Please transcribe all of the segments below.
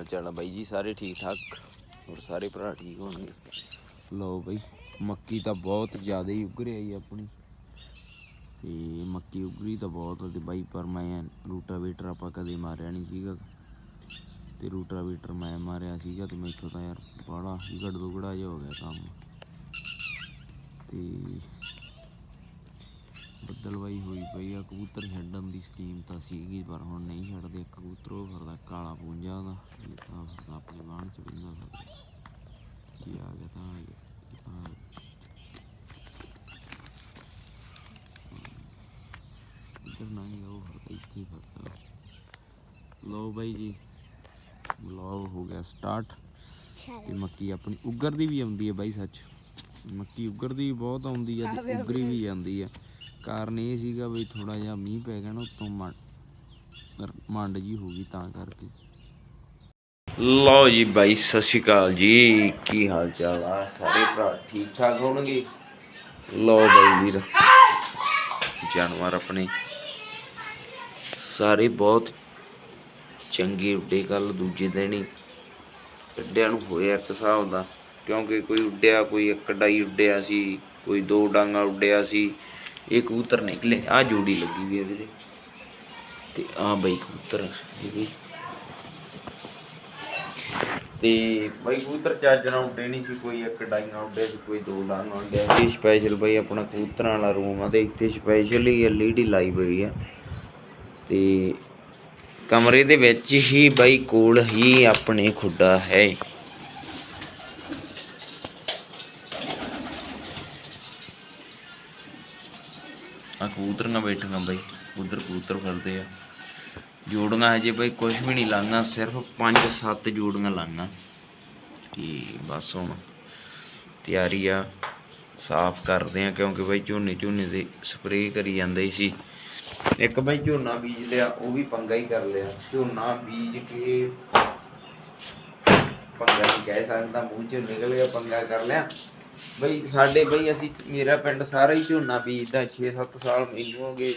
ਹਾਲ ਚਾਲ ਆ ਬਾਈ ਜੀ, ਸਾਰੇ ਠੀਕ ਠਾਕ? ਹੋਰ ਸਾਰੇ ਭਰਾ ਠੀਕ ਹੋਣਗੇ? ਲਓ ਬਾਈ, ਮੱਕੀ ਤਾਂ ਬਹੁਤ ਜ਼ਿਆਦਾ ਹੀ ਉੱਗ ਰਹੀ ਆਪਣੀ। ਤੇ ਮੱਕੀ ਉੱਗਰੀ ਤਾਂ ਬਹੁਤ ਤੇ ਬਾਈ, ਪਰ ਮੈਂ ਰੂਟਾਵੇਟਰ ਆਪਾਂ ਕਦੇ ਮਾਰਿਆ ਨਹੀਂ ਸੀਗਾ। ਤੇ ਰੂਟਾਵੇਟਰ ਮੈਂ ਮਾਰਿਆ ਸੀਗਾ ਤੇ ਮੈਥੋਂ ਤਾਂ ਯਾਰ ਬਾੜਾ ਵਿਗੜ ਦੁਗੜਾ ਜਿਹਾ ਹੋ ਗਿਆ ਕੰਮ। ਤੇ ਬੱਦਲਵਾਈ ਹੋਈ ਪਈ ਆ ਕਬੂਤਰ ਛੱਡਣ ਦੀ ਸਕੀਮ ਤਾਂ ਸੀਗੀ ਪਰ ਹੁਣ ਨਹੀਂ ਛੱਡਦੇ। ਕਬੂਤਰ ਉਹ ਫਿਰਦਾ ਕਾਲਾ ਪੂੰਜਾ ਉਹਦਾ। ਤਾਂ ਫਿਰਦਾ ਆਪਣੇ ਬਾਣ ਚ ਬਿੰਦਾ ਫਿਰਦਾ। ਕੀ ਆ ਗਿਆ ਤਾਂ ਆ ਗਿਆ। ਇੱਧਰ ਨਾ ਹੀ ਉਹ ਫਿਰਦਾ ਇੱਥੇ ਹੀ ਫਿਰਦਾ। ਲਓ ਬਾਈ ਜੀ ਵਲੌਗ ਹੋ ਗਿਆ ਸਟਾਰਟ ਤੇ ਮੱਕੀ ਆਪਣੀ ਉਗਰਦੀ ਵੀ ਆਉਂਦੀ ਹੈ ਬਾਈ ਸੱਚ। ਮੱਕੀ ਉਗਰਦੀ ਵੀ ਬਹੁਤ ਆਉਂਦੀ ਆ ਤੇ ਉਗਰੀ ਵੀ ਜਾਂਦੀ ਆ ਕਾਰਨ ਇਹ ਸੀਗਾ ਵੀ ਥੋੜਾ ਜਿਹਾ ਮੀਂਹ ਪੈ ਗਿਆ ਨਾ, ਉਤੋਂ ਮੰਡ ਜੀ ਹੋ ਗਈ ਤਾਂ ਕਰਕੇ। ਲਓ ਜੀ ਬਾਈ, ਸਤਿ ਸ਼੍ਰੀ ਅਕਾਲ ਜੀ। ਕੀ ਹਾਲ ਚਾਲ ਆ? ਸਾਰੇ ਭਰਾ ਠੀਕ ਠਾਕ ਹੋਣਗੇ? ਲਓ ਬਾਈ ਵੀਰ, ਜਾਨਵਰ ਆਪਣੇ। ਸਾਰੇ ਬਹੁਤ ਚੰਗੇ ਉੱਡੇ ਕੱਲ ਦੂਜੇ ਦਿਨ ਹੀ। ਕੱਢਿਆਂ ਨੂੰ ਹੋਇਆ ਇੱਕ ਹਿਸਾਬ ਦਾ, ਕਿਉਂਕਿ ਕੋਈ ਉੱਡਿਆ, ਕੋਈ ਇੱਕ ਡਾਈ ਉੱਡਿਆ ਸੀ, ਕੋਈ ਦੋ ਡਾਂਗਾ ਉੱਡਿਆ ਸੀ। ਇਹ ਕਬੂਤਰ ਨਿਕਲੇ ਆ ਜੋੜੀ ਲੱਗੀ ਵੀ ਹੈ ਵੀਰੇ। ਤੇ ਆ ਬਈ ਕਬੂਤਰ ਇਹ ਵੀ। ਤੇ ਬਈ ਕਬੂਤਰ ਨਾਲ ਉੱਡੇ ਨਹੀਂ ਸੀ ਕੋਈ ਇੱਕ ਡਾਈਆਂ ਉੱਡੇ ਸੀ ਕੋਈ ਦੋ ਡਾਂਗਾ ਉੱਡਿਆ ਇਹ ਸਪੈਸ਼ਲ ਬਈ ਆਪਣਾ ਕਬੂਤਰਾਂ ਵਾਲਾ ਰੂਮ ਆ ਤੇ ਇੱਥੇ ਸਪੈਸ਼ਲੀ ਐਲਈਡੀ ਲਾਈ ਹੋਈ ਆ। ਤੇ ਕਮਰੇ ਦੇ ਵਿੱਚ ਹੀ ਬਾਈ ਕੋਲ ਹੀ ਆਪਣੇ ਖੁੱਡਾ ਹੈ। ਆ ਕਬੂਤਰ ਨਾ ਬੈਠੀਆਂ ਬਾਈ ਉਧਰ ਕਬੂਤਰ ਫਿਰਦੇ ਆ। ਜੋੜੀਆਂ ਹਜੇ ਬਾਈ ਕੁਝ ਵੀ ਨਹੀਂ ਲਾਂਗਾ ਸਿਰਫ 5-7 ਜੋੜੀਆਂ ਲਾਂਗਾ ਤੇ ਬਸ ਹੁਣ ਤਿਆਰੀ ਆ, ਸਾਫ਼ ਕਰਦੇ ਆ, ਕਿਉਂਕਿ ਬਾਈ ਝੋਨੇ ਝੋਨੇ ਦੇ ਸਪਰੇਅ ਕਰੀ ਜਾਂਦੇ ਸੀ। ਇੱਕ ਬਾਈ ਝੋਨਾ ਬੀਜ ਲਿਆ, ਉਹ ਵੀ ਪੰਗਾ ਹੀ ਕਰ ਲਿਆ। ਝੋਨਾ ਬੀਜ ਕੇ ਪੰਗਾ ਹੀ ਕਹਿ ਸਕਦਾ, ਮੂੰਹ ਚ ਨਿਕਲ ਗਿਆ, ਪੰਗਾ ਕਰ ਲਿਆ। ਬਈ ਸਾਡੇ ਬਈ ਅਸੀਂ ਮੇਰਾ ਪਿੰਡ ਸਾਰਾ ਹੀ ਝੋਨਾ ਬੀਜਦਾ 6-7 ਸਾਲ ਮੈਨੂੰ ਹੋ ਗਏ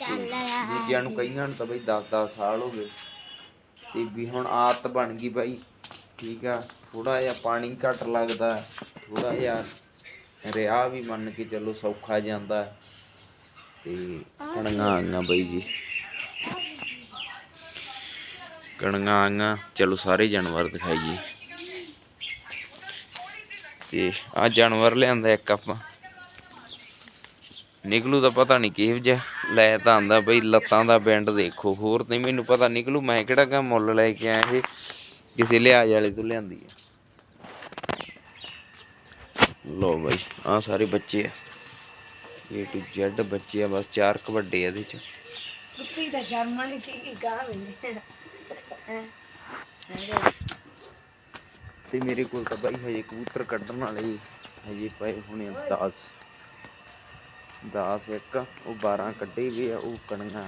ਦੂਜਿਆਂ ਨੂੰ ਕਈਆਂ ਨੂੰ ਤਾਂ ਬਈ 10-10 ਸਾਲ ਹੋ ਗਏ। ਤੇ ਵੀ ਹੁਣ ਆਦਤ ਬਣ ਗਈ ਬਾਈ। ਠੀਕ ਆ ਥੋੜਾ ਜਿਹਾ ਪਾਣੀ ਘੱਟ ਲੱਗਦਾ ਥੋੜਾ ਜਿਹਾ ਰਿਆ ਵੀ ਮੰਨ ਕੇ ਚੱਲੋ ਸੌਖਾ ਜਾਂਦਾ। ਤੇ ਕਣੀਆਂ ਆਈਆਂ ਬਈ ਜੀ। ਕਣੀਆਂ ਆਈਆਂ ਚਲੋ ਸਾਰੇ ਜਾਨਵਰ ਦਿਖਾਈਏ। ਤੇ ਆ ਜਾਨਵਰ ਲਿਆਂਦਾ ਇੱਕ ਆਪਾਂ। ਨਿਕਲੂ ਤਾਂ ਪਤਾ ਨਹੀਂ ਕਿਹੋ ਜਿਹਾ, ਲੈ ਤਾਂ ਆਂਦਾ ਬਈ ਲੱਤਾਂ ਦਾ ਬੈਂਡ ਦੇਖੋ, ਹੋਰ ਨਹੀਂ ਮੈਨੂੰ ਪਤਾ ਨਿਕਲੂ ਮੈਂ ਕਿਹੜਾ ਕਾ ਮੁੱਲ ਲੈ ਕੇ ਆਇਆ ਇਹ, ਕਿਸੇ ਲਿਆਜ ਵਾਲੇ ਤੋਂ ਲਿਆਂਦੀ ਆ। ਲੋ ਬਈ, ਆ ਸਾਰੇ ਬੱਚੇ ਆ। A to Z ਬੱਚੇ ਆ, ਬਸ ਚਾਰ ਕ ਵੱਡੇ ਆ ਇਹਦੇ ਚ। ਕੁੱਤੀ ਦਾ ਜਰਮਨ ਸੀ ਕਿ ਗਾਂ ਵੇਲੇ। ਤੇ ਮੇਰੇ ਕੋਲ ਤਾਂ ਬਾਈ ਹਜੇ ਕਬੂਤਰ ਕੱਢਣ ਵਾਲੇ ਹਜੇ ਪਏ ਹੋਣੇ 10 10 ਇੱਕ, ਉਹ 12 ਕੱਢੇ ਗਏ ਆ, ਉਹ ਕਣੀਆਂ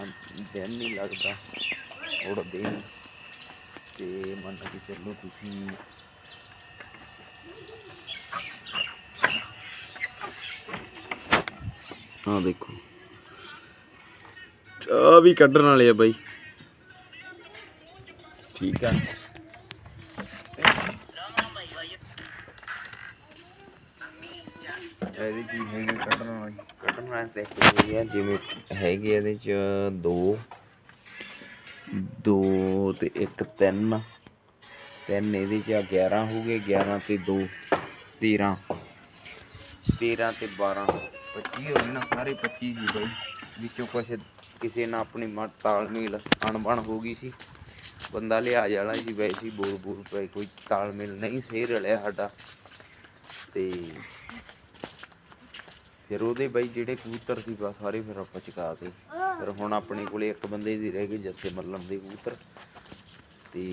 ਦਿਨ ਨਹੀਂ ਲੱਗਦਾ ਉੜਦੇ ਨੇ ਤੇ ਮੰਨ ਕੇ ਚੱਲੋ ਤੁਸੀਂ ਆਹ ਦੇਖੋ। ਆ ਵੀ ਕੱਢਣ ਵਾਲੇ ਆ ਬਾਈ। ਠੀਕ ਆ। ਇਹਦੀ ਕੀ ਹੈਗੀ ਕੱਢਣ ਵਾਲੀ ਕੱਢਣ ਵਾਸਤੇ ਹੈਗੀ ਆ, ਜਿਵੇਂ ਹੈਗੇ ਇਹਦੇ ਚ ਦੋ। ਦੋ ਤੇ ਇੱਕ ਤਿੰਨ। ਤਿੰਨ ਇਹਦੇ ਚ ਆ 11 ਹੋ ਗਏ 11 ਤੇ 2 13 13 ਤੇ 12 25 ਗਏ ਨਾ, ਸਾਰੇ 25 ਸੀ ਬਾਈ। ਵਿੱਚੋਂ ਕੁਛ ਕਿਸੇ ਨਾਲ ਆਪਣੀ ਮਤ, ਤਾਲਮੇਲ, ਅਣਬਣ ਹੋ ਗਈ ਸੀ। ਬੰਦਾ ਲਿਆ ਜਾਣਾ ਸੀ, ਵੈਸੇ ਹੀ ਬੋਰ ਬੋਲ ਪਏ, ਕੋਈ ਤਾਲਮੇਲ ਨਹੀਂ ਸਹੀ ਰਲਿਆ ਸਾਡਾ। ਤੇ ਫਿਰ ਉਹਦੇ ਬਾਈ ਜਿਹੜੇ ਕਬੂਤਰ ਸੀ, ਬਸ ਸਾਰੇ ਫਿਰ ਆਪਾਂ ਚੁਕਾ ਤੇ। ਫਿਰ ਹੁਣ ਆਪਣੇ ਕੋਲੇ ਇੱਕ ਬੰਦੇ ਦੀ ਰਹਿ ਗਈ, ਜੱਸੇ ਮੱਲਣ ਦੇ ਕਬੂਤਰ। ਤੇ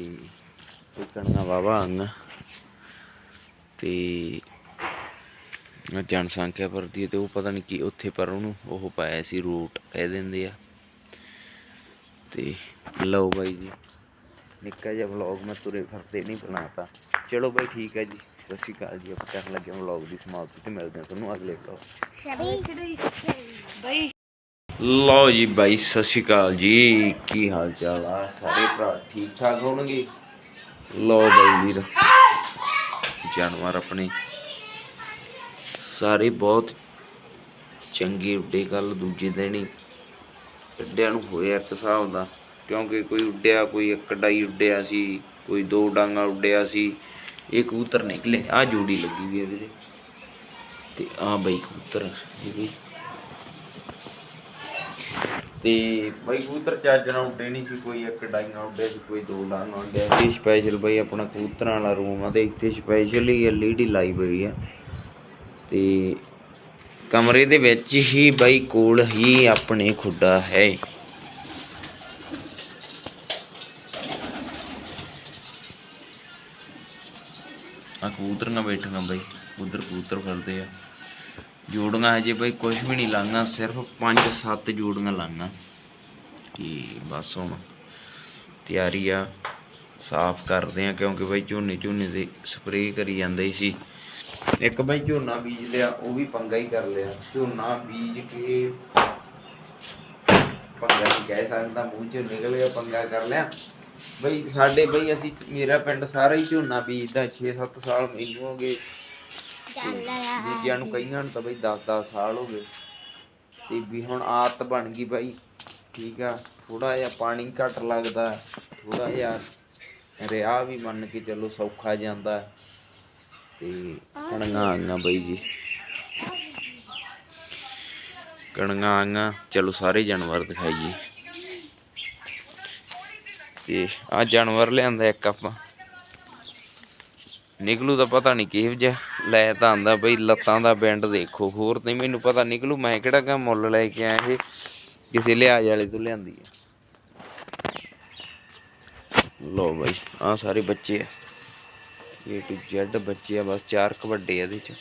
ਇਹ ਕਣੀਆਂ ਵਾਵਾ ਆਂਗਾ ਤੇ ਆਹ ਜਨਸੰਖਿਆ ਭਰਦੀ ਹੈ ਤੇ ਉਹ ਪਤਾ ਨਹੀਂ ਕੀ ਉੱਥੇ ਪਰ ਉਹਨੂੰ ਉਹ ਪਾਇਆ ਸੀ ਰੂਟ ਕਹਿ ਦਿੰਦੇ ਆ। ਤੇ ਲਓ ਬਾਈ ਜੀ, ਨਿੱਕਾ ਜਿਹਾ ਵਲੌਗ ਮੈਂ ਤੁਰੇ ਫਿਰਦੇ ਨਹੀਂ ਬਣਾਤਾ। ਚਲੋ ਬਾਈ ਠੀਕ ਹੈ ਜੀ। ਸਤਿ ਸ਼੍ਰੀ ਅਕਾਲ ਜੀ, ਆਪਾਂ ਕਰਨ ਲੱਗੇ ਵਲੌਗ ਦੀ ਸਮਾਪਤੀ, ਤੇ ਮਿਲਦੇ ਹਾਂ ਤੁਹਾਨੂੰ ਅਗਲੇ ਵਲੌਗ ਬਈ ਲਓ ਜੀ ਬਾਈ, ਸਤਿ ਸ਼੍ਰੀ ਅਕਾਲ ਜੀ, ਕੀ ਹਾਲ ਚਾਲ ਆ? ਸਾਰੇ ਭਰਾ ਠੀਕ ਠਾਕ ਹੋਣਗੇ? ਲਓ ਬਈ ਵੀਰ, ਜਾਨਵਰ ਆਪਣੇ। ਸਾਰੇ ਬਹੁਤ ਚੰਗੇ ਉੱਡੇ ਕੱਲ ਦੂਜੇ ਦਿਨ ਹੀ। ਕੱਢਿਆਂ ਨੂੰ ਹੋਇਆ ਇੱਕ ਹਿਸਾਬ ਦਾ, ਕਿਉਂਕਿ ਕੋਈ ਉੱਡਿਆ, ਕੋਈ ਇੱਕ ਡਾਈ ਉੱਡਿਆ ਸੀ, ਕੋਈ ਦੋ ਡਾਂਗਾ ਉੱਡਿਆ ਸੀ। ਇਹ ਕਬੂਤਰ ਨਿਕਲੇ ਆ ਜੋੜੀ ਲੱਗੀ ਵੀ ਹੈ ਵੀਰੇ। ਤੇ ਆ ਬਾਈ ਕਬੂਤਰ ਇਹ ਵੀ। ਤੇ ਬਈ ਕਬੂਤਰ ਚੱਜ ਨਾਲ ਉੱਡੇ ਨਹੀਂ ਸੀ ਕੋਈ, ਇੱਕ ਡਾਈ ਨਾਲ ਉੱਡਿਆ ਸੀ, ਕੋਈ ਦੋ ਡਾਂਗ ਨਾਲ ਉੱਡਿਆ ਸੀ ਸਪੈਸ਼ਲ ਬਾਈ ਆਪਣਾ ਕਬੂਤਰਾਂ ਵਾਲਾ ਰੂਮ ਆ ਤੇ ਇੱਥੇ ਸਪੈਸ਼ਲ ਹੀ ਐਲਈਡੀ ਲਾਈ ਹੋਈ ਆ। ਤੇ ਕਮਰੇ ਦੇ ਵਿੱਚ ਹੀ ਬਾਈ ਕੋਲ ਹੀ ਆਪਣੇ ਖੁੱਡਾ ਹੈ। ਆ ਕਬੂਤਰੀਆਂ ਬੈਠੀਆਂ ਬਈ ਉਧਰ ਕਬੂਤਰ ਫਿਰਦੇ ਆ। ਜੋੜੀਆਂ ਹਜੇ ਬਈ ਕੁਝ ਵੀ ਨਹੀਂ ਲਾਂਗਾ ਸਿਰਫ 5-7 ਜੋੜੀਆਂ ਲਾਂਗਾ ਤੇ ਬਸ ਹੁਣ ਤਿਆਰੀ ਆ, ਸਾਫ਼ ਕਰਦੇ ਆ, ਕਿਉਂਕਿ ਬਈ ਝੋਨੇ ਝੋਨੇ ਦੇ ਸਪਰੇਅ ਕਰੀ ਜਾਂਦੇ ਸੀ। ਇੱਕ ਬਈ ਝੋਨਾ ਬੀਜ ਲਿਆ, ਉਹ ਵੀ ਪੰਗਾ ਹੀ ਕਰ ਲਿਆ। ਝੋਨਾ ਬੀਜ ਕੇ ਪੰਗਾ ਨਹੀਂ ਕਹਿ ਸਕਦਾ, ਮੂੰਹ ਚੋਂ ਨਿਕਲ ਗਿਆ ਪੰਗਾ ਕਰ ਲਿਆ। ਬਈ ਸਾਡੇ ਬਈ ਅਸੀਂ ਮੇਰਾ ਪਿੰਡ ਸਾਰਾ ਹੀ ਝੋਨਾ ਬੀਜਦਾ 6-7 ਸਾਲ ਮੈਨੂੰ ਹੋ ਗਏ। ਤੇ ਦੂਜਿਆਂ ਨੂੰ ਕਈਆਂ ਨੂੰ ਤਾਂ ਬਈ 10-10 ਸਾਲ ਹੋ ਗਏ। ਤੇ ਵੀ ਹੁਣ ਆਦਤ ਬਣ ਗਈ ਬਾਈ ਠੀਕ ਆ ਥੋੜਾ ਜਿਹਾ ਪਾਣੀ ਘੱਟ ਲੱਗਦਾ ਥੋੜਾ ਜਿਹਾ ਰਿਆ ਵੀ ਮੰਨ ਕੇ ਚੱਲੋ ਸੌਖਾ ਜਾਂਦਾ। ਤੇ ਕਣੀਆਂ ਆਈਆਂ ਬਾਈ ਜੀ। ਕਣੀਆਂ ਆਈਆਂ ਚਲੋ ਸਾਰੇ ਜਾਨਵਰ ਦਿਖਾਈਏ। ਤੇ ਆ ਜਾਨਵਰ ਲਿਆਂਦਾ ਇੱਕ ਆਪਾਂ। ਨਿਕਲੂ ਦਾ ਪਤਾ ਨਹੀਂ ਕਿਹੋ ਜਿਹਾ, ਲੈ ਤਾਂ ਆਂਦਾ ਬਈ ਲੱਤਾਂ ਦਾ ਬੈਂਡ ਦੇਖੋ, ਹੋਰ ਨਹੀਂ ਮੈਨੂੰ ਪਤਾ ਨਿਕਲੂ ਮੈਂ ਕਿਹੜਾ ਕਾ ਮੁੱਲ ਲੈ ਕੇ ਆਇਆ ਇਹ, ਕਿਸੇ ਲਿਹਾਜ਼ ਵਾਲੇ ਤੋਂ ਲਿਆਂਦੀ ਆ। ਲੋ ਬਈ ਆ ਸਾਰੇ ਬੱਚੇ ਆ। A to Z ਬੱਚੇ ਆ, ਬਸ ਚਾਰ ਕੁ ਵੱਡੇ ਆ ਇਹਦੇ ਚ।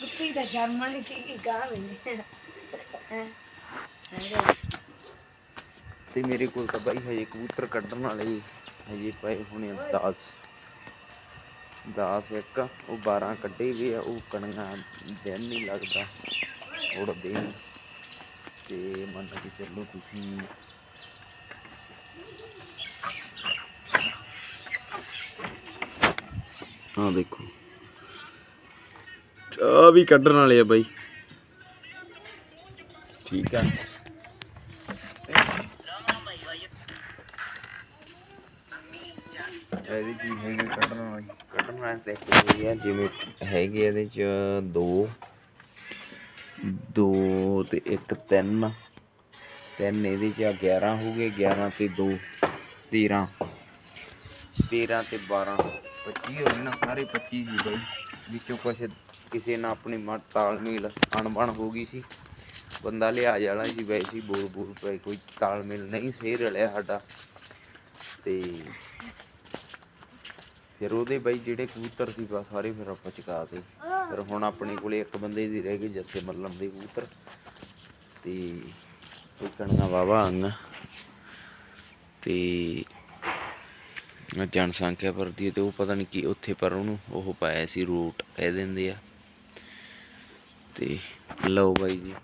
ਕੁੱਤੀ ਦਾ ਜਨਮ ਵਾਲੀ ਸੀਗੀ ਗਾਂ ਵਿੱਚ ਤੇ ਮੇਰੇ ਕੋਲ ਤਾਂ ਬਾਈ ਹਜੇ ਕਬੂਤਰ ਕੱਢਣ ਵਾਲੇ ਹਜੇ ਪਏ ਹੋਣੇ ਆ 10 10 ਇੱਕ, ਉਹ 12 ਕੱਢੇ ਵੀ ਆ, ਉਹ ਕਣੀਆਂ ਦਿਨ ਨਹੀਂ ਲੱਗਦਾ, ਉੜਦੇ ਨੀ। ਤੇ ਮੰਨ ਕੇ ਚੱਲੋ ਤੁਸੀਂ ਆ ਦੇਖੋ। ਆ ਵੀ ਕੱਢਣ ਵਾਲੇ ਆ ਬਾਈ। ਠੀਕ ਆ। ਇਹਦੇ ਕੀ ਹੈਗੇ ਕੱਢਣ ਵਾਲੀ? ਕੱਢਣ ਵਾਸਤੇ ਇੱਕ ਹੈਗੀ ਆ, ਜਿਵੇਂ ਹੈਗੇ ਇਹਦੇ ਚ ਦੋ। ਦੋ ਤੇ ਇੱਕ ਤਿੰਨ। ਤਿੰਨ ਇਹਦੇ ਚ ਆ 11 ਹੋ ਗਏ 11 ਤੇ 2 13 13 ਤੇ 12 25 ਹੋ ਗਏ ਨਾ, ਸਾਰੇ 25 ਜੀ ਬਾਈ। ਵਿੱਚੋਂ ਕੁਛ ਕਿਸੇ ਨਾਲ ਆਪਣੀ ਮਤ, ਤਾਲਮੇਲ, ਅਣਬਣ ਹੋ ਗਈ ਸੀ। ਬੰਦਾ ਲਿਹਾਜ਼ ਵਾਲਾ ਸੀ, ਵੈਸੇ ਹੀ ਬੋਲ ਬੋਲ ਪਏ, ਕੋਈ ਤਾਲਮੇਲ ਨਹੀਂ, ਸਹੀ ਰਲਿਆ ਸਾਡਾ। ਤੇ ਫਿਰ ਉਹਦੇ ਬਾਈ ਜਿਹੜੇ ਕਬੂਤਰ ਸੀ, ਬਸ ਸਾਰੇ ਫਿਰ ਆਪਾਂ ਚੁਕਾ ਤੇ। ਫਿਰ ਹੁਣ ਆਪਣੇ ਕੋਲੇ ਇੱਕ ਬੰਦੇ ਦੀ ਰਹਿ ਗਈ, ਜੱਸੇ ਮੱਲਮ ਦੇ ਕਬੂਤਰ। ਤੇ ਕੋਈ ਕਣੀਆਂ ਵਾਵਾ ਅੰਗ ਤੇ ਆਹ ਜਨਸੰਖਿਆ ਵਰਦੀ ਹੈ ਤੇ ਉਹ ਪਤਾ ਨਹੀਂ ਕੀ ਉੱਥੇ ਪਰ ਉਹਨੂੰ ਉਹ ਪਾਇਆ ਸੀ ਰੂਟ, ਕਹਿ ਦਿੰਦੇ ਆ। ਤੇ ਲਓ ਬਾਈ ਜੀ।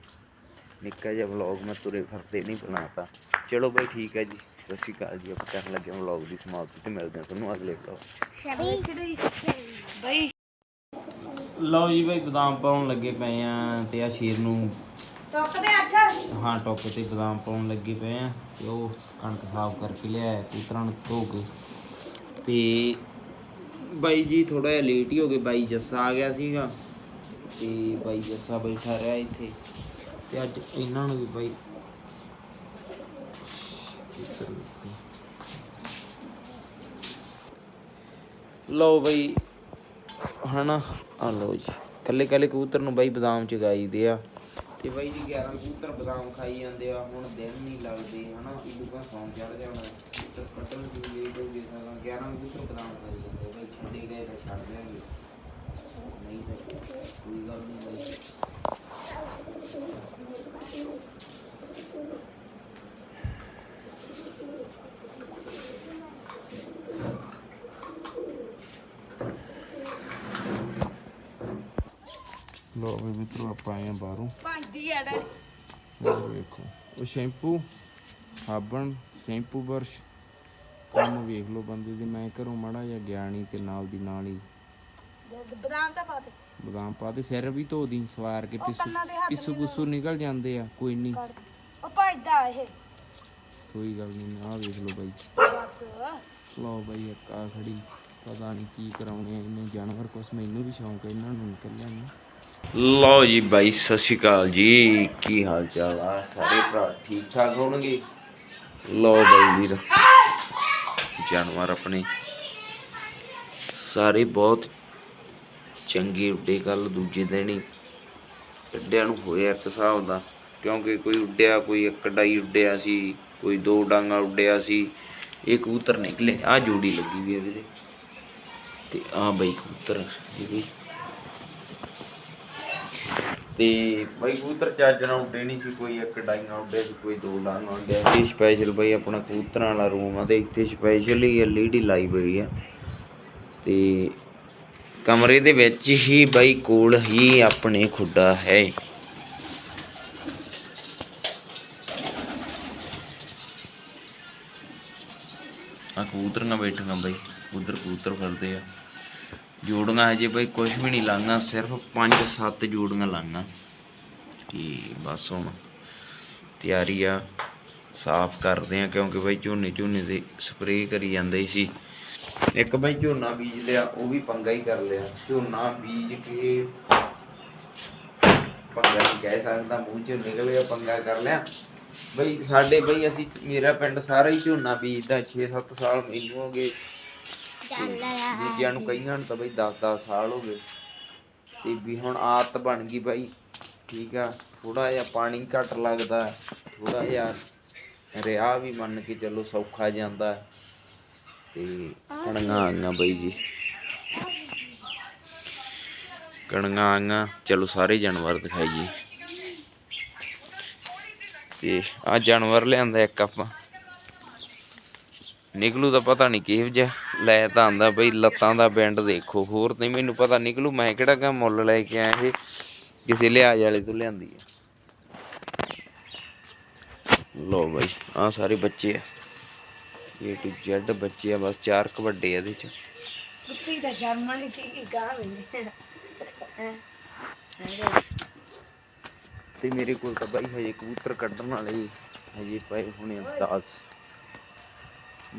ਨਿੱਕਾ ਜਿਹਾ ਵਲੌਗ ਮੈਂ ਤੁਰੇ ਫਿਰਦੇ ਨਹੀਂ ਬਣਾਤਾ। ਚਲੋ ਬਾਈ ਠੀਕ ਹੈ ਜੀ। ਸਤਿ ਸ਼੍ਰੀ ਅਕਾਲ ਜੀ। ਆਪਾਂ ਕਰਨ ਲੱਗੇ ਵਲੌਗ ਦੀ ਸਮਾਪਤੀ ਤੇ ਮਿਲਦੇ ਹਾਂ ਤੁਹਾਨੂੰ ਅਗਲੇ ਵਲੌਗ ਬਈ। ਲਓ ਜੀ ਬਾਈ ਬਦਾਮ ਪਾਉਣ ਲੱਗੇ ਪਏ ਆ ਤੇ ਆ ਸ਼ੇਰ ਨੂੰ ਟੁੱਕ ਦੇ ਅੱਠ? ਹਾਂ ਟੋਪੇ ਤੇ ਬਦਾਮ ਪਾਉਣ ਲੱਗੇ ਪਏ ਆ ਤੇ ਉਹ ਕਣਕ ਸਾਫ਼ ਕਰਕੇ ਲਿਆਇਆ ਕੂਤਰਾਂ ਨੂੰ ਧੋ ਕੇ। ਤੇ ਬਾਈ ਜੀ ਥੋੜਾ ਜਿਹਾ ਲੇਟ ਹੀ ਹੋ ਗਏ। ਬਾਈ ਜੱਸਾ ਆ ਗਿਆ ਸੀਗਾ। ਤੇ ਬਾਈ ਜੱਸਾ ਬੈਠਾ ਰਿਹਾ ਇੱਥੇ। ਤੇ ਅੱਜ ਇਹਨਾਂ ਨੂੰ ਵੀ ਬਾਈ ਇੱਧਰ ਵੇਖੋ। ਲਓ ਬਾਈ, ਹਨਾ? ਆ ਲਓ ਜੀ। ਕੱਲੇ ਕੱਲੇ ਕਬੂਤਰ ਨੂੰ ਬਾਈ ਬਦਾਮ ਚਗਾਈ ਦੇ ਆ। ਤੇ ਬਾਈ ਜੀ 11 ਕਬੂਤਰ ਬਦਾਮ ਖਾਈ ਜਾਂਦੇ ਆ। ਹੁਣ ਦਿਨ ਨਹੀਂ ਲੱਗਦੇ, ਹਨਾ? ਇਹਦੂ ਕਾ ਸੌਂ ਚੜ ਜਾਣਾ ਕਬੂਤਰ ਕੱਟਣ ਦੀ ਲੇਟ ਹੋ ਗਈ ਸਾਰਾ 11 ਕਬੂਤਰ ਬਦਾਮ ਖਾਈ ਜਾਂਦੇ ਬਾਈ ਛੱਡੇ ਗਏ ਤਾਂ ਛੱਡ ਦਿਆਂਗੇ। ਨਹੀਂ ਤਾਂ ਕੋਈ ਗੱਲ ਨਹੀਂ ਬਾਈ। ਲੋ ਵੀ ਮਿੱਤਰੋ ਆਪਾਂ ਆਏ ਆ ਬਾਹਰੋਂ। ਆ ਡੈਡੀ। ਵੇਖੋ। ਉਹ ਸ਼ੈਂਪੂ ਸਾਬਣ ਸ਼ੈਂਪੂ ਬਰਸ਼। ਕੰਮ ਵੇਖ ਲਓ ਬੰਦੇ ਦੇ ਮੈਂ ਘਰੋਂ ਮਾੜਾ ਜਿਹਾ ਗਿਆ ਨਹੀਂ ਤੇ ਨਾਲ ਦੀ ਨਾਲ ਹੀ ਬਦਾਮ ਤਾਂ ਪਾ ਦੇ। ਬਦਾਮ ਪਾ ਤੇ ਸਿਰ ਵੀ ਧੋ ਦੀ ਸਵਾਰ ਕੇ ਪਿੱਸੂ ਕੰਨਾਂ ਦੇ ਹੱਥ ਪਿੱਸੂ ਪੁੱਸੂ ਨਿਕਲ ਜਾਂਦੇ ਆ ਕੋਈ ਨਹੀਂ। ਕੱਢ। ਉਹ ਭੱਜਦਾ ਇਹ। ਕੋਈ ਗੱਲ ਨਹੀਂ ਆਹ ਵੇਖ ਲਓ ਬਾਈ। ਬਸ। ਲਓ ਬਾਈ ਇੱਕ ਆ ਖੜੀ। ਪਤਾ ਨਹੀਂ ਕੀ ਕਰਾਉਣੇ ਆ ਇਹਨੇ ਜਾਨਵਰ ਕੁਛ ਮੈਨੂੰ ਵੀ ਸ਼ੌਂਕ ਹੈ ਇਹਨਾਂ ਨੂੰ ਨਿਕਲਿਆ ਨੂੰ। ਲਓ ਜੀ ਬਾਈ ਸਤਿ ਸ਼੍ਰੀ ਅਕਾਲ ਜੀ। ਕੀ ਹਾਲ ਚਾਲ ਆ? ਸਾਰੇ ਭਰਾ ਠੀਕ ਠਾਕ ਹੋਣਗੇ? ਲਓ ਬਾਈ ਵੀਰ। ਜਾਨਵਰ ਆਪਣੇ। ਸਾਰੇ ਬਹੁਤ ਚੰਗੇ ਉੱਡੇ ਕੱਲ ਦੂਜੇ ਦਿਨ ਹੀ। ਕੱਢਿਆਂ ਨੂੰ ਹੋਇਆ ਇੱਕ ਹਿਸਾਬ ਦਾ, ਕਿਉਂਕਿ ਕੋਈ ਉੱਡਿਆ, ਕੋਈ ਇੱਕ ਡਾਈ ਉੱਡਿਆ ਸੀ, ਕੋਈ ਦੋ ਡਾਂਗਾ ਉੱਡਿਆ ਸੀ, ਇਹ ਕਬੂਤਰ ਨਿਕਲੇ ਆ ਜੋੜੀ ਲੱਗੀ ਵੀ ਹੈ ਵੀਰੇ। ਤੇ ਆ ਬਈ ਕਬੂਤਰ ਇਹ ਵੀ। ਤੇ ਬਈ ਕਬੂਤਰ ਚੱਜ ਨਾਲ ਉੱਡੇ ਨਹੀਂ ਸੀ, ਕੋਈ ਇੱਕ ਡਾਈ ਨਾਲ ਉੱਡਿਆ ਸੀ, ਕੋਈ ਦੋ ਡਾਂਗਾ ਉੱਡਿਆ ਸੀ। ਸਪੈਸ਼ਲ ਬਈ ਆਪਣਾ ਕਬੂਤਰਾਂ ਵਾਲਾ ਰੂਮ ਆ ਤੇ ਇੱਥੇ ਸਪੈਸ਼ਲੀ ਐਲਈਡੀ ਲਾਈ ਹੋਈ ਆ। ਤੇ ਕਮਰੇ ਦੇ ਵਿੱਚ ਹੀ ਬਾਈ ਕੋਲ ਹੀ ਆਪਣੇ ਖੁੱਡਾ ਹੈ। ਆ ਕਬੂਤਰੀਆਂ ਬੈਠੀਆਂ ਬਾਈ ਉਧਰ ਕਬੂਤਰ ਫਿਰਦੇ ਆ। ਜੋੜੀਆਂ ਹਜੇ ਬਾਈ ਕੁਝ ਵੀ ਨਹੀਂ ਲਾਂਗਾ ਸਿਰਫ 5-7 ਜੋੜੀਆਂ ਲਾਂਗਾ ਤੇ ਬਸ ਹੁਣ ਤਿਆਰੀ ਆ, ਸਾਫ਼ ਕਰਦੇ ਆ, ਕਿਉਂਕਿ ਬਾਈ ਝੋਨੇ ਝੋਨੇ ਦੇ ਸਪਰੇਅ ਕਰੀ ਜਾਂਦੇ ਸੀ। ਇੱਕ ਬਾਈ ਝੋਨਾ ਬੀਜ ਲਿਆ ਉਹ ਵੀ ਪੰਗਾ ਹੀ ਕਰ ਲਿਆ। ਝੋਨਾ ਬੀਜ ਕੇ ਪੰਗਾ ਨਹੀਂ ਕਹਿ ਸਕਦਾ ਮੂੰਹ ਚੋਂ ਨਿਕਲ ਗਿਆ ਪੰਗਾ ਕਰ ਲਿਆ। ਬਈ ਸਾਡੇ ਬਈ ਅਸੀਂ ਮੇਰਾ ਪਿੰਡ ਸਾਰਾ ਹੀ ਝੋਨਾ ਬੀਜਦਾ 6-7 ਸਾਲ ਮੈਨੂੰ ਹੋ ਗਏ। ਦੂਜਿਆਂ ਨੂੰ ਕਈਆਂ ਨੂੰ ਤਾਂ ਬਈ 10-10 ਸਾਲ ਹੋ ਗਏ। ਤੇ ਵੀ ਹੁਣ ਆਦਤ ਬਣ ਗਈ ਬਾਈ ਠੀਕ ਆ ਥੋੜਾ ਜਿਹਾ ਪਾਣੀ ਘੱਟ ਲੱਗਦਾ ਥੋੜਾ ਜਿਹਾ ਰਿਆ ਵੀ ਮੰਨ ਕੇ ਚੱਲੋ ਸੌਖਾ ਜਾਂਦਾ। ਹੈ। ਤੇ ਕਣੀਆਂ ਆਈਆਂ ਬਈ ਜੀ। ਕਣੀਆਂ ਆਈਆਂ ਚਲੋ ਸਾਰੇ ਜਾਨਵਰ ਦਿਖਾਈਏ। ਤੇ ਆ ਜਾਨਵਰ ਲਿਆਂਦਾ ਇੱਕ ਆਪਾਂ। ਨਿਕਲੂ ਤਾਂ ਪਤਾ ਨਹੀਂ ਕਿਹੋ ਜਿਹਾ। ਲੈ ਤਾਂ ਆਂਦਾ ਬਈ, ਲੱਤਾਂ ਦਾ ਬੈਂਡ ਦੇਖੋ। ਹੋਰ ਨਹੀਂ ਮੈਨੂੰ ਪਤਾ ਨਿਕਲੂ, ਮੈਂ ਕਿਹੜਾ ਕਾ ਮੁੱਲ ਲੈ ਕੇ ਆਇਆ ਇਹ। ਕਿਸੇ ਲਿਹਾਜ਼ ਵਾਲੇ ਤੋਂ ਲਿਆਂਦੀ ਆ। ਲੋ ਬਈ ਆ ਸਾਰੇ ਬੱਚੇ ਆ। ਏ ਟੂ ਜ਼ੈਡ ਬੱਚੇ ਆ ਬਸ ਚਾਰ ਕੁ ਵੱਡੇ ਆ ਇਹਦੇ ਚ। ਕੁੱਤੀ ਤਾਂ ਜਰਮਨ ਸੀ ਗਾਂ ਵਿੱਚ ਤੇ ਮੇਰੇ ਕੋਲ ਤਾਂ ਬਾਈ ਹਜੇ ਕਬੂਤਰ ਕੱਢਣ ਵਾਲੇ ਹੀ ਹਜੇ ਪਏ ਹੋਣੇ 10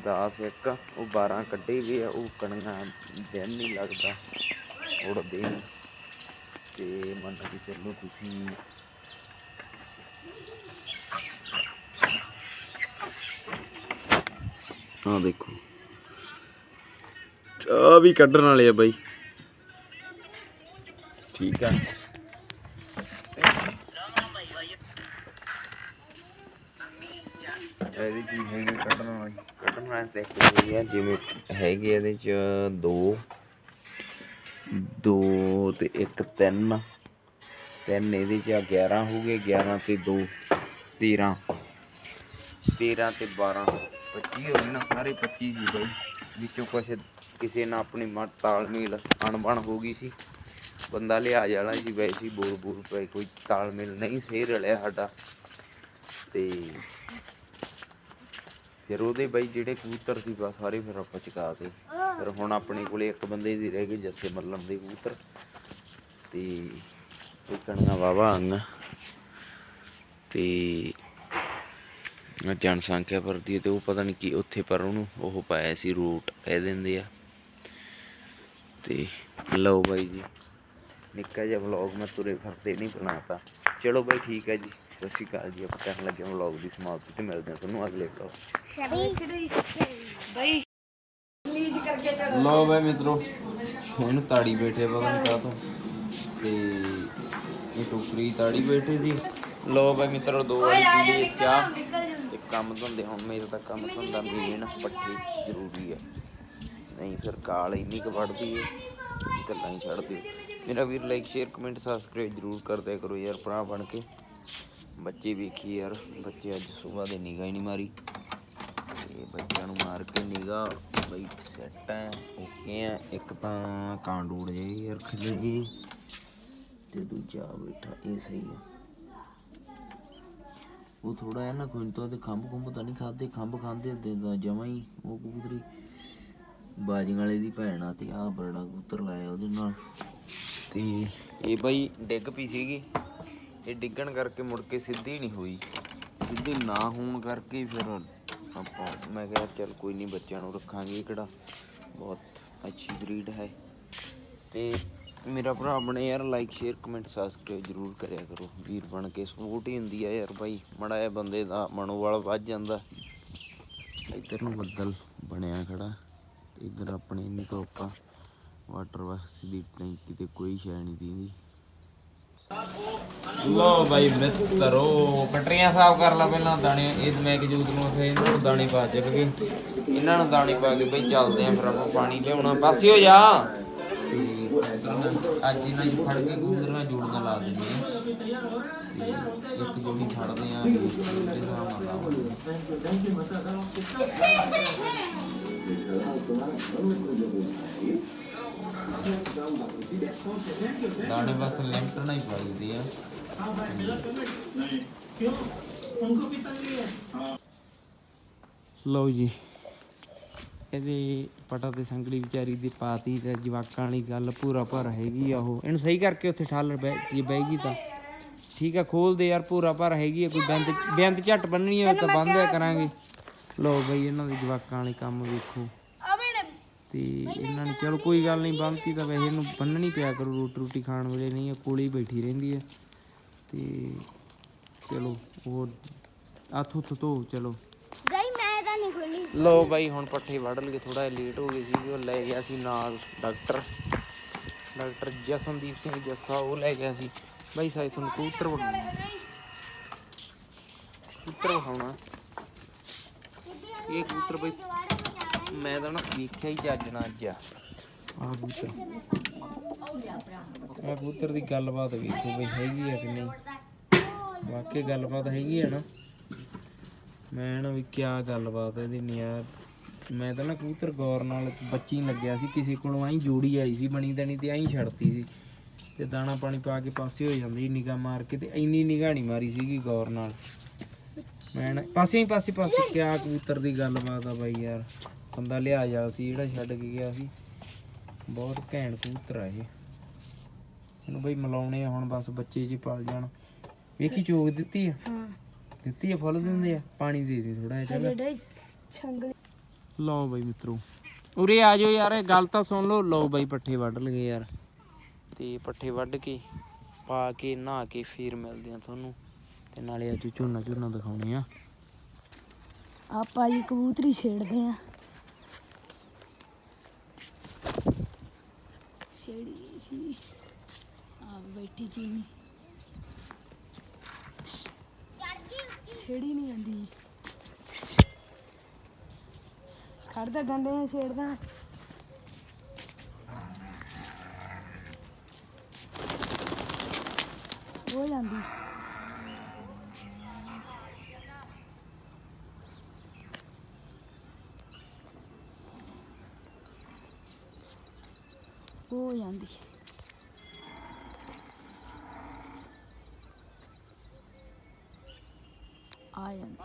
10 ਇੱਕ ਉਹ 12 ਕੱਢੇ ਵੀ ਆ ਉਹ ਕਣੀਆਂ ਦਿਨ ਨਹੀਂ ਲੱਗਦਾ। ਉੜਦੇ ਨੇ ਤੇ ਮੰਨ ਕੇ ਚੱਲੋ ਤੁਸੀਂ ਆ ਦੇਖੋ। ਆ ਵੀ ਕੱਢਣ ਵਾਲੇ ਆ ਬਾਈ। ਠੀਕ ਆ। ਇਹਦੇ ਕੀ ਹੈਗੇ ਕੱਢਣ ਵਾਲੀ? ਕੱਢਣ ਇੱਕ ਹੈਗੀ ਆ ਜਿਵੇਂ ਹੈਗੇ ਇਹਦੇ ਚ ਦੋ। ਦੋ ਤੇ ਇੱਕ ਤਿੰਨ। ਤਿੰਨ ਇਹਦੇ ਚ ਆ 11 ਹੋ ਗਏ 11 ਤੇ 2 13 13 ਤੇ 12 25 ਹੋ ਨਾ, ਸਾਰੇ 25 ਸੀ ਬਈ। ਵਿੱਚੋਂ ਕੁਛ ਕਿਸੇ ਨਾਲ ਆਪਣੀ ਮਤ, ਤਾਲਮੇਲ, ਅਣਬਣ ਹੋ ਗਈ ਸੀ। ਬੰਦਾ ਲਿਹਾਜ਼ ਵਾਲਾ ਸੀ, ਵੈਸੇ ਬੋਲ ਬੋਲ ਪਏ, ਕੋਈ ਤਾਲਮੇਲ ਨਹੀਂ ਸਹੀ ਰਲਿਆ ਸਾਡਾ। ਤੇ ਫਿਰ ਉਹਦੇ ਬਾਈ ਜਿਹੜੇ ਕਬੂਤਰ ਸੀ, ਬਸ ਸਾਰੇ ਫਿਰ ਆਪਾਂ ਚੁਕਾ ਤੇ। ਫਿਰ ਹੁਣ ਆਪਣੇ ਕੋਲੇ ਇੱਕ ਬੰਦੇ ਦੀ ਰਹਿ ਗਈ, ਜੱਸੇ ਮੱਲਣ ਦੇ ਕਬੂਤਰ। ਤੇ ਇਹ ਕਣੀਆਂ ਵਾਵਾ ਆਂਗਾ ਤੇ ਜਨਸੰਖਿਆ ਭਰਦੀ ਹੈ ਤੇ ਉਹ ਪਤਾ ਨਹੀਂ ਕੀ ਉੱਥੇ ਪਰ ਉਹਨੂੰ ਉਹ ਪਾਇਆ ਸੀ ਰੂਟ, ਕਹਿ ਦਿੰਦੇ ਆ। ਤੇ ਲਓ ਬਾਈ ਜੀ, ਨਿੱਕਾ ਜਿਹਾ ਵਲੌਗ ਮੈਂ ਤੁਰੇ ਫਿਰਦੇ ਨਹੀਂ ਬਣਾਤਾ। ਚਲੋ ਬਾਈ ਠੀਕ ਹੈ ਜੀ, ਸਤਿ ਸ਼੍ਰੀ ਅਕਾਲ ਜੀ, ਆਪਾਂ ਕਰਨ ਲੱਗੇ ਵਲੌਗ ਦੀ ਸਮਾਪਤੀ ਤੇ ਮਿਲਦੇ ਹਾਂ ਤੁਹਾਨੂੰ ਅਗਲੇ ਵਲੌਗ ਬਈ ਪਲੀਜ਼ ਲਓ ਬਾਈ ਮਿੱਤਰੋ ਇਹਨੂੰ ਤਾੜੀ ਬੈਠੇ ਪਤਾ ਨਹੀਂ ਕਾਹਤੋਂ ਤੇ। ਇਹ ਟੋਕਰੀ ਤਾੜੀ ਬੈਠੇ ਦੀ। ਲਓ ਬਾਈ ਮਿੱਤਰੋ, ਦੋ ਵਾਰੀ ਪੀ ਲਈ ਚਾਹ। ਕੰਮ ਧੰਦੇ ਹੁਣ ਮੇਰੇ ਤਾਂ ਕੰਮ ਧੰਦਾ ਮੇਨ ਪੱਠੀ ਜ਼ਰੂਰੀ ਹੈ। ਨਹੀਂ ਫਿਰ ਕਾਲ ਇੰਨੀ ਕੁ ਵੜਦੀ ਹੈ ਗੱਲਾਂ ਹੀ ਛੱਡ ਦਿਓ ਮੇਰਾ ਵੀਰ ਲਾਈਕ ਸ਼ੇਅਰ ਕਮੈਂਟ ਸਬਸਕ੍ਰਾਈਬ ਜ਼ਰੂਰ ਕਰਦਿਆ ਕਰੋ ਯਾਰ ਭਰਾ ਬਣ ਕੇ। ਬੱਚੇ ਵੇਖੀ ਯਾਰ ਬੱਚੇ ਅੱਜ ਸਵੇਰ ਦੇ ਨਿਗਾਹ ਹੀ ਨਹੀਂ ਮਾਰੀ। ਤੇ ਬੱਚਿਆਂ ਨੂੰ ਮਾਰ ਕੇ ਨਿਗਾ ਬਈ ਸੈੱਟ ਹੈ ਓਕੇ ਹੈ ਇੱਕ ਤਾਂ ਕਾਂਡੂੜ ਜਿਹੀ ਯਾਰ ਖਿਲ ਤੇ ਦੂਜਾ ਬੈਠਾ ਇਹ ਸਹੀ ਹੈ। ਉਹ ਥੋੜਾ ਹੈ ਨਾ ਖੁੰਝ ਤੋਂ ਤੇ ਖੰਭ ਖੁੰਭ ਤਾਂ ਨਹੀਂ ਖਾਦੇ ਖੰਭ ਖਾਂਦੇ ਹੁੰਦੇ ਜਮਾ ਹੀ, ਉਹ ਕਬੂਤਰੀ। ਬਾਜੀਆਂ ਵਾਲੇ ਦੀ ਭੈਣ ਆ ਤੇ ਆਹ ਬੜਾ ਕਬੂਤਰ ਲਾਇਆ ਉਹਦੇ ਨਾਲ। ਤੇ ਇਹ ਬਾਈ ਡਿੱਗ ਪਈ ਸੀਗੀ। ਇਹ ਡਿੱਗਣ ਕਰਕੇ ਮੁੜ ਕੇ ਸਿੱਧੀ ਨਹੀਂ ਹੋਈ। ਸਿੱਧੀ ਨਾ ਹੋਣ ਕਰਕੇ ਫਿਰ ਆਪਾਂ, ਮੈਂ ਕਿਹਾ ਚੱਲ ਕੋਈ ਨਹੀਂ ਬੱਚਿਆਂ ਨੂੰ ਰੱਖਾਂਗੇ ਇਹ ਕਿਹੜਾ। ਬਹੁਤ ਅੱਛੀ ਬਰੀਡ ਹੈ। ਤੇ ਮੇਰਾ ਭਰਾ ਬਣੇ ਯਾਰ ਲਾਈਕ ਸ਼ੇਅਰ ਕਮੈਂਟ ਸਬਸਕ੍ਰਾਈਬ ਜਰੂਰ ਕਰਿਆ ਕਰੋ। ਵੀਰ ਬਣ ਕੇ ਸਪੋਰਟ ਹੀ ਹੁੰਦੀ ਆ ਯਾਰ ਬਾਈ। ਮੜਾ ਜਿਹਾ ਬੰਦੇ ਦਾ ਮਨੋਬਲ ਵੱਧ ਜਾਂਦਾ। ਇੱਧਰ ਨੂੰ ਬੱਦਲ ਬਣਿਆ ਖੜਾ। ਇੱਧਰ ਆਪਣੇ ਇੰਨੀ ਤੋਂ ਆਪਾਂ ਵਾਟਰ ਵਰਕਸ ਦੀ ਟੈਂਕੀ ਤੇ ਕੋਈ ਸ਼ੈ ਨਹੀਂ ਦੀਂਦੀ ਲੋ ਬਾਈ ਮਿੱਤਰੋ ਕਟਰੀਆਂ ਸਾਫ਼ ਕਰ ਲਾ ਪਹਿਲਾਂ ਦਾਣੇ। ਇਹ ਮੈਂ ਕਿ ਜੂਤ ਨੂੰ ਫੇਰ ਇਹਨਾਂ ਨੂੰ ਦਾਣੇ ਪਾ ਚੱਕ ਗਏ ਇਹਨਾਂ ਨੂੰ ਦਾਣੇ ਪਾ ਕੇ ਬਈ ਚੱਲਦੇ ਆਂ ਫਿਰ ਆਪਾਂ ਪਾਣੀ ਲਿਆਉਣਾ। ਪਾਸੇ ਹੋ ਜਾ। ਅੱਜ ਇਹਨਾਂ ਨੂੰ ਫੜ ਕੇ ਗੁੰਦਰਾਂ ਜੋੜਨਾ ਲਾ ਦਿੰਦੇ ਆ। ਤੇ ਇੱਕ ਜੋੜੀ ਫੜਦੇ ਆ ਤੇ ਹਿਸਾਬ ਨਾਲ ਲਾਵਾਂਗੇ ਦਾਣੇ ਬਸ ਨਾਲ ਹੀ ਪਾਈਦੇ ਆ। ਲਓ ਜੀ। ਇਹਦੇ ਪਟਾ ਤੇ ਸੰਗਲੀ ਵਿਚਾਰੀ ਦੀ ਪਾਤੀ ਤੇ ਜਵਾਕਾਂ ਵਾਲੀ ਗੱਲ ਪੂਰਾ ਭਰ ਹੈਗੀ ਆ ਉਹ। ਇਹਨੂੰ ਸਹੀ ਕਰਕੇ ਉੱਥੇ ਠਾਲ ਬਹਿ ਜੇ ਬਹਿਗੀ ਤਾਂ। ਠੀਕ ਆ, ਖੋਲ ਦੇ ਯਾਰ, ਪੂਰਾ ਭਰ ਹੈਗੀ ਆ, ਕੋਈ ਬੰਦ ਬੰਦ ਝੱਟ ਬੰਨਣੀ ਹੋਵੇ ਤਾਂ ਬੰਦਿਆ ਕਰਾਂਗੇ। ਲਓ ਬਈ ਇਹਨਾਂ ਦੇ ਜਵਾਕਾਂ ਵਾਲੇ ਕੰਮ ਵੇਖੋ। ਤੇ ਇਹਨਾਂ ਨੇ ਚਲੋ ਕੋਈ ਗੱਲ ਨਹੀਂ, ਬੰਨਤੀ ਤਾਂ ਵੈਸੇ ਇਹਨੂੰ ਬੰਨਣੀ ਪਿਆ ਕਰੋ ਰੋਟੀ ਰੋਟੀ ਖਾਣ ਵੇਲੇ ਨਹੀਂ ਇਹ ਕੋਲੇ ਹੀ ਬੈਠੀ ਰਹਿੰਦੀ ਹੈ ਤੇ ਚਲੋ ਉਹ ਹੱਥ ਹੁੱਥ ਧੋ, ਚਲੋ। ਤਾਂ ਨਹੀਂ ਖੋਲੀ। ਲੋ ਬਾਈ ਹੁਣ ਪੱਠੇ ਵੱਢ ਲਗੇ ਥੋੜਾ ਲੇਟ ਹੋ ਗਏ ਸੀ ਉਹ ਲੈ ਗਿਆ ਸੀ ਨਾਲ ਡਾਕਟਰ। ਡਾਕਟਰ ਜਸਨਦੀਪ ਸਿੰਘ ਜੱਸਾ ਉਹ ਲੈ ਗਿਆ ਸੀ। ਬਾਈ ਸਾਈ ਤੁਹਾਨੂੰ ਕਬੂਤਰ ਵੜਾਉਣਾ ਕਬੂਤਰ ਵਹਾਉਣਾ ਇਹ ਕਬੂਤਰ ਬਈ ਮੈਂ ਤਾਂ ਨਾ ਵੇਖਿਆ ਹੀ ਚੱਜਣਾ ਅੱਜ ਆ ਆਹ ਕਬੂਤਰ। ਆਹ ਕਬੂਤਰ ਦੀ ਗੱਲਬਾਤ ਵੇਖੋ ਬਈ ਹੈਗੀ ਆ ਕਿ ਨਹੀਂ? ਵਾਕਈ ਗੱਲਬਾਤ ਹੈਗੀ ਆ ਨਾ? ਮੈਂ ਨਾ ਵੀ ਕਿਆ ਗੱਲਬਾਤ ਹੈ ਇਹਦੀ ਨੀ ਯਾਰ ਮੈਂ ਤਾਂ ਨਾ ਕਬੂਤਰ ਗੌਰ ਨਾਲ ਬੱਚੀ ਲੱਗਿਆ ਸੀ, ਕਿਸੇ ਕੋਲੋਂ ਐਂ ਜੋੜੀ ਆਈ ਸੀ, ਬਣੀ ਦਣੀ ਤੇ ਐਂ ਛੱਡਤੀ ਸੀ। ਤੇ ਦਾਣਾ ਪਾਣੀ ਪਾ ਕੇ ਪਾਸੇ ਹੋ ਜਾਂਦੀ, ਨਿਗਾਹ ਮਾਰ ਕੇ ਤੇ ਇੰਨੀ ਨਿਗਾਹ ਨਹੀਂ ਮਾਰੀ ਸੀਗੀ ਗੌਰ ਨਾਲ। ਮੈਂ ਨਾ ਪਾਸੇ ਹੀ ਪਾਸੇ ਪਾਸੇ, ਕਿਆ ਕਬੂਤਰ ਦੀ ਗੱਲਬਾਤ ਆ ਬਾਈ ਯਾਰ। ਬੰਦਾ ਲਿਆ ਜਾ ਸੀ, ਜਿਹੜਾ ਛੱਡ ਕੇ ਗਿਆ ਸੀ। ਬਹੁਤ ਘੈਂਟ ਕਬੂਤਰ ਆ ਇਹ। ਇਹਨੂੰ ਬਈ ਮਿਲਾਉਣੇ ਆ ਹੁਣ, ਬਸ ਬੱਚੇ ਜੀ ਪਲ ਜਾਣ। ਵੇਖੀ ਚੋਗ ਦਿੱਤੀ ਆ? ਹਾਂ। ਦਿੱਤੀ ਆ ਫੁੱਲ ਦਿੰਦੇ ਆ। ਪਾਣੀ ਦੇ ਦੇ ਥੋੜਾ ਜਿਹਾ ਚੱਲ। ਜਿਹੜੇ ਛੰਗਲ ਲਓ ਬਾਈ ਮਿੱਤਰੋ। ਉਰੇ ਆ ਜਾਓ ਯਾਰ ਇਹ ਗੱਲ ਤਾਂ ਸੁਣ ਲਓ। ਲਓ ਬਾਈ ਪੱਠੇ ਵੱਢ ਲਗੇ ਯਾਰ। ਤੇ ਪੱਠੇ ਵੱਢ ਕੇ ਪਾ ਕੇ ਨਹਾ ਕੇ ਫੇਰ ਮਿਲਦੇ ਆ ਤੁਹਾਨੂੰ। ਤੇ ਨਾਲੇ ਅੱਜ ਝੋਨਾ ਝੋਨਾ ਦਿਖਾਉਣੇ ਆ। ਆਪਾਂ ਜੀ ਕਬੂਤਰੀ ਛੇੜਦੇ ਆ। ਛੇੜੀ ਸੀ। ਆ ਬੈਠੀ ਚੀਨੀ। ਛੇੜੀ ਨਹੀਂ ਆਂਦੀ ਖੜਦਾ ਡੰਡੇ ਨਾਲ ਛੇੜਦਾ। ਹੋ ਜਾਂਦੀ। ਹੋ ਜਾਂਦੀ ਆ ਜਾਂਦੀ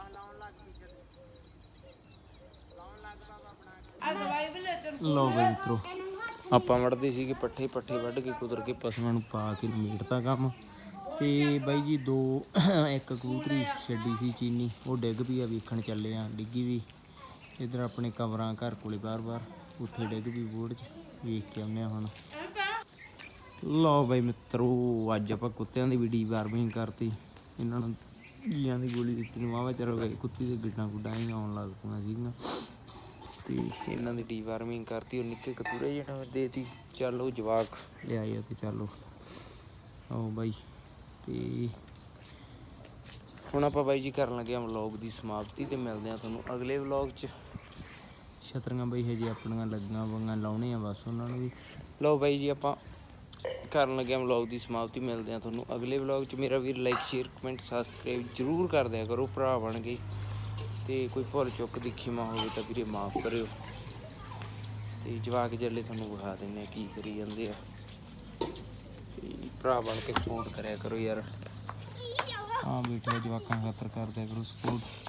ਲਓ ਬਾਈ ਮਿੱਤਰੋ। ਆਪਾਂ ਵੜਦੇ ਸੀਗੇ ਪੱਠੇ ਪੱਠੇ ਵੱਢ ਕੇ ਕੁਦਰ ਕੇ ਪਸ਼ੂਆਂ ਨੂੰ ਪਾ ਕੇ ਨਿਮੇੜਤਾ ਕੰਮ। ਤੇ ਬਾਈ ਜੀ ਦੋ, ਇੱਕ ਕਬੂਤਰੀ ਛੱਡੀ ਸੀ ਚੀਨੀ। ਉਹ ਡਿੱਗ ਪਈ ਆ, ਵੇਖਣ ਚੱਲੇ ਆ। ਡਿੱਗੀ ਵੀ। ਇਧਰ ਆਪਣੇ ਕਮਰਾਂ ਘਰ ਕੋਲੇ ਬਾਰ-ਬਾਰ। ਉੱਥੇ ਡਿੱਗ ਪਈ ਬੋਰਡ 'ਚ। ਵੇਖ ਕੇ ਆਉਂਦੇ ਆ ਹੁਣ। ਲਓ ਬਾਈ ਮਿੱਤਰੋ, ਅੱਜ ਆਪਾਂ ਕੁੱਤਿਆਂ ਦੀ ਵੀ ਡੀਵਾਰਮਿੰਗ ਕਰਤੀ। ਇਹਨਾਂ ਨੂੰ ਜੀਆਂ ਦੀ ਗੋਲੀ ਦਿੱਤੀ ਨੂੰ ਵਾਵਾ ਚਿਰ ਹੋ ਗਿਆ ਕੁੱਤੀ ਦੇ ਗਿੱਡਾਂ ਗੁੱਡਾਂ ਹੀ ਆਉਣ ਲੱਗ ਪਈਆਂ ਸੀਗੀਆਂ। ਤੇ ਇਹਨਾਂ ਦੀ ਡੀਵਾਰਮਿੰਗ ਕਰਤੀ ਉਹ ਨਿੱਕੇ ਕਤੂਰੇ ਜਿਹਨਾਂ ਦੇਤੀ। ਚੱਲ ਉਹ ਜਵਾਕ। ਲਿਆਏ ਤੇ ਚੱਲੋ ਆਓ ਬਾਈ। ਤੇ ਹੁਣ ਆਪਾਂ ਬਾਈ ਜੀ ਕਰਨ ਲੱਗੇ ਆ ਵਲੌਗ ਦੀ ਸਮਾਪਤੀ ਤੇ ਮਿਲਦੇ ਆ ਤੁਹਾਨੂੰ ਅਗਲੇ ਵਲੌਗ 'ਚ। ਛਤਰੀਆਂ ਬਾਈ ਹਜੇ ਆਪਣੀਆਂ ਲੱਗੀਆਂ ਵੰਗਾਂ ਲਾਉਣੇ ਆ ਬਸ ਉਹਨਾਂ ਨੂੰ ਵੀ। ਲਓ ਬਾਈ ਜੀ ਆਪਾਂ ਕਰਨ ਲੱਗੇ ਆ ਵਲੌਗ ਦੀ ਸਮਾਪਤੀ ਮਿਲਦੇ ਆ ਤੁਹਾਨੂੰ ਅਗਲੇ ਵਲੌਗ 'ਚ। ਮੇਰਾ ਵੀਰ ਲਾਈਕ ਸ਼ੇਅਰ ਕਮੈਂਟ ਸਬਸਕ੍ਰਾਈਬ ਜਰੂਰ ਕਰ ਦਿਆ ਕਰੋ ਭਰਾ ਬਣ ਕੇ। ਤੇ ਕੋਈ ਭੁੱਲ ਚੁੱਕ ਦੀ ਖਿਮਾ ਹੋਵੇ ਤਾਂ ਵੀਰੇ ਮਾਫ ਕਰਿਓ। ਤੇ ਜਵਾਕ ਜੱਲੇ ਤੁਹਾਨੂੰ ਵਿਖਾ ਦਿੰਨੇ ਆ ਕੀ ਕਰੀ ਜਾਂਦੇ ਆ। ਤੇ ਭਰਾ ਬਣ ਕੇ ਸਪੋਰਟ ਕਰਿਆ ਕਰੋ ਯਾਰ। ਹਾਂ ਬੇਟਾ, ਜਵਾਕਾਂ ਖਾਤਰ ਕਰਦੇ ਕਰੋ ਸਪੋਰਟ